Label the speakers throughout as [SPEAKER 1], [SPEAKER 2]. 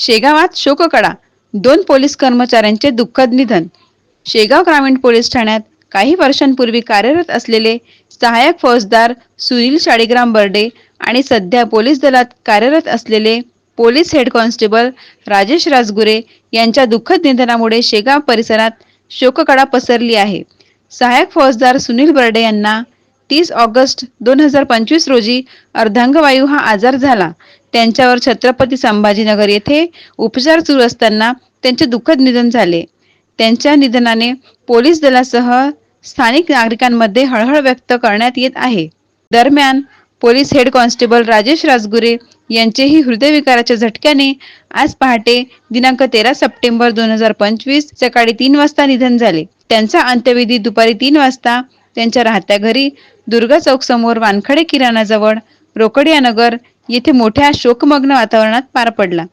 [SPEAKER 1] शेगावात शोककळा. दोन पोलीस कर्मचाऱ्यांचे दुःखद निधन. शेगाव ग्रामीण पोलीस ठाण्यात काही वर्षांपूर्वी कार्यरत असलेले सहाय्यक फौजदार सुनील शाळीग्राम बर्डे आणि सध्या पोलीस दलात कार्यरत असलेले police head constable Rajesh Rajgure यांच्या दुःखद निधनामुळे शेगाव परिसरात शोककळा पसरली आहे. सहाय्यक फौजदार सुनील बर्डे यांना तीस ऑगस्ट दोन हजार पंचवीस रोजी अर्धांगवायू हा आजार झाला. त्यांच्यावर छत्रपती संभाजीनगर येथे उपचार सुरू असताना त्यांचे दुःखद निधन झाले. त्यांच्या निधनाने पोलीस दलासह स्थानिक नागरिकांमध्ये हळहळ व्यक्त करण्यात येत आहे. दरम्यान police head constable Rajesh Rajgure यांचेही हृदयविकाराच्या झटक्याने आज पहाटे दिनांक तेरा सप्टेंबर दोन हजार पंचवीस सकाळी तीन वाजता निधन झाले. त्यांचा अंत्यविधी दुपारी तीन वाजता त्यांच्या राहत्या घरी दुर्गा चौक समोर वानखडे किराणाजवळ रोकडिया नगर येथे मोठ्या शोकमग्न वातावरणात पार पडला.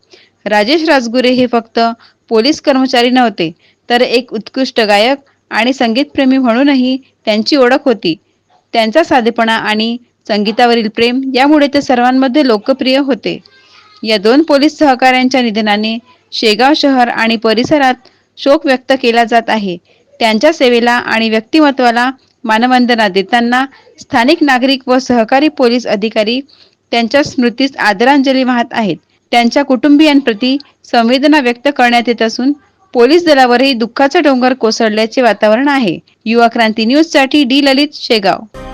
[SPEAKER 1] राजेश राजगुरे हे फक्त पोलीस कर्मचारी नव्हते तर एक उत्कृष्ट गायक आणि संगीतप्रेमी म्हणूनही त्यांची ओळख होती. त्यांचा साधेपणा आणि संगीतावरील प्रेम यामुळे ते सर्वांमध्ये लोकप्रिय होते. या दोन पोलीस सहकाऱ्यांच्या निधनाने शेगाव शहर आणि परिसरात शोक व्यक्त केला जात आहे. त्यांच्या सेवेला आणि व्यक्तिमत्वाला मानवंदना देताना स्थानिक नागरिक व सहकारी पोलीस अधिकारी त्यांच्या स्मृतीस आदरांजली वाहत आहेत. त्यांच्या कुटुंबियांप्रती संवेदना व्यक्त करण्यात येत असून पोलीस दलावरही दुःखाचा डोंगर कोसळल्याचे वातावरण आहे. युवा क्रांती न्यूजसाठी डी. ललित शेगाव.